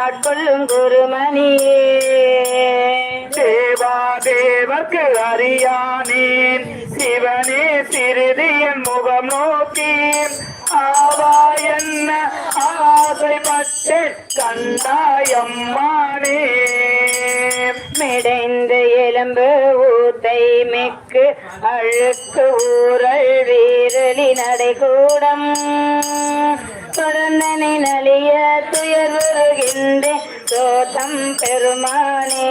ஆட்கொள்ளும் குருமணியே தேவா தேவர்க்கு அறியானேன். சிவனே சிறிதியன் முகம் நோக்கி ஆவா என்ன ஆசைப்பட்டேன் கண்டாயம்மானே மிடைந்த எலும்பு ஊத்தை மிக்கு அழுக்கு ஊரல் வீரலி நடைகூடம் பெருமானே.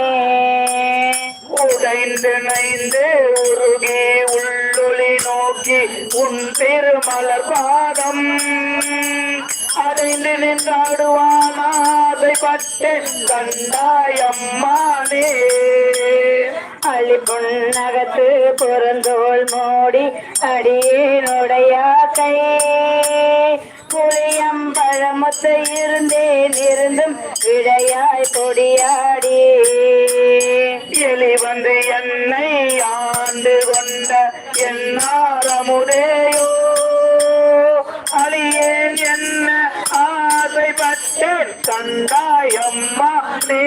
உடைந்து நைந்து உருகே உள்ளொளி நோக்கி உன் பெருமலர் பாதம். அடைந்து நின்றாடுவான் ஆசைப்பட்டேன் பள்ளி புன்னகத்து புறந்தோள் மூடி அடியேனுடைய கை. புளியம் பழமுத்து இருந்தேன் இருந்தும் விடையாய் பொடியாடி எலி வந்து என்னை ஆண்டு கொண்ட என்னாரமுதேயோ அழியேன் என்ன ஆசைப்பட்டேன் நீ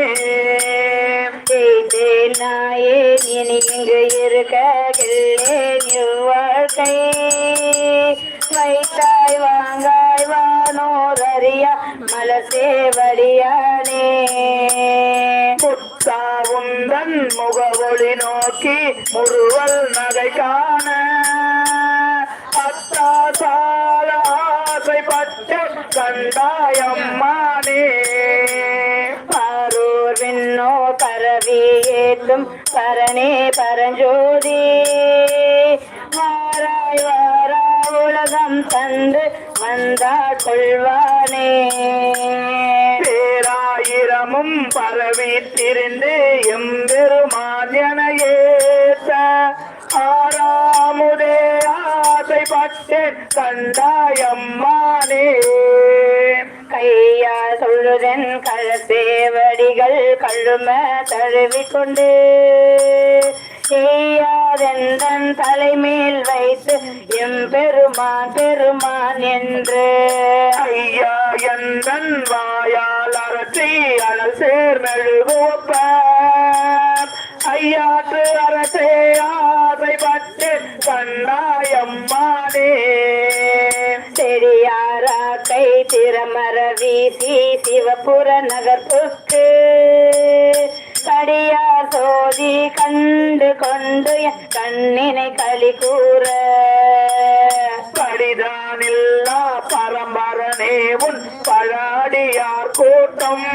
செய்தேன் நாயே இனி இங்கு இருக்க கிள்ளேன் வைத்தாய் வாங்காய் வானோர் அறியா மலசேவடியானே புத்தாவும் தன் முகவொளி நோக்கி முருவல் நகை காண. அத்தா சால ஆசைப்பட்டு கண்டாயம்மானே பரவி ஏற்றும் பரனே பரஞ்சோதி. வாராய் வாரா உலகம் தந்து வந்தா கொள்வானே. பேராயிரமும் பரவி திரிந்து எம்பெருமான் என ஆறாமுதே ஆசைப்பட்டேன் கண்டாயம்மானே. கையா சொல்லுதன் கழசேவடிகள் கழும தழுவிக்கொண்டு செய்யாதெந்தன் தலைமேல் வைத்து எம் பெருமான் பெருமான் என்று. ஐயா எந்தன் வாயால் அரசி அலசேர் சேர் மெழுகுவப்ப ஐயாற்று அரசே ஆசைப்பட்டு கண்டாயம்மானே செடியாரா திறமர வீசி சிவபுர நகர்ப்புக்கு கடியார் சோதி கண்டு கொண்டு கண்ணினை களி கூற. படிதானில்லா பரம்பரனே உன் பழாடியார் கூட்டம்.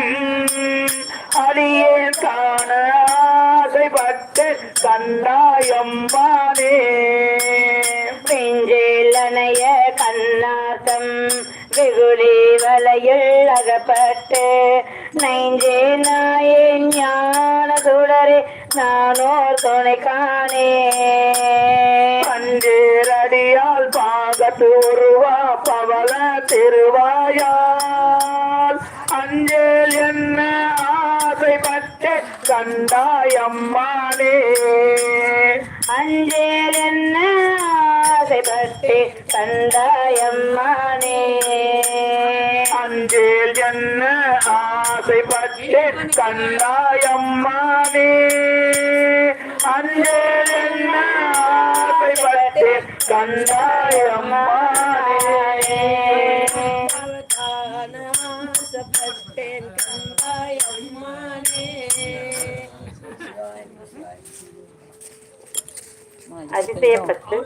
அடியே காண ஆசைப்பட்டு கண்டாயம்மானே பிஞ்சேலனைய கண்ணாத்தம் வெகுளி வலையில் அகப்பட்டு நெஞ்சே நாயே ஞான சுடரே நானோர் துணை காணே. பஞ்சேரடியால் பாகத்து உருவா பவள திருவாயால். அஞ்சல் என்ன ஆசைப்பட்டு கண்டாயம்மானே அஞ்சேல் என்ன ஆசைப்பட்டு கண்டாயம்மானே அஞ்சேல் என்ன ஆசைப்பட்டு கண்டாயம்மானே அஞ்சேல் என்ன ஆசைப்பட்டு கண்டாயம்மானே அவதானாசப்பட்டேன் கந்தாய் அம்மானே அதிசயப்பட்டு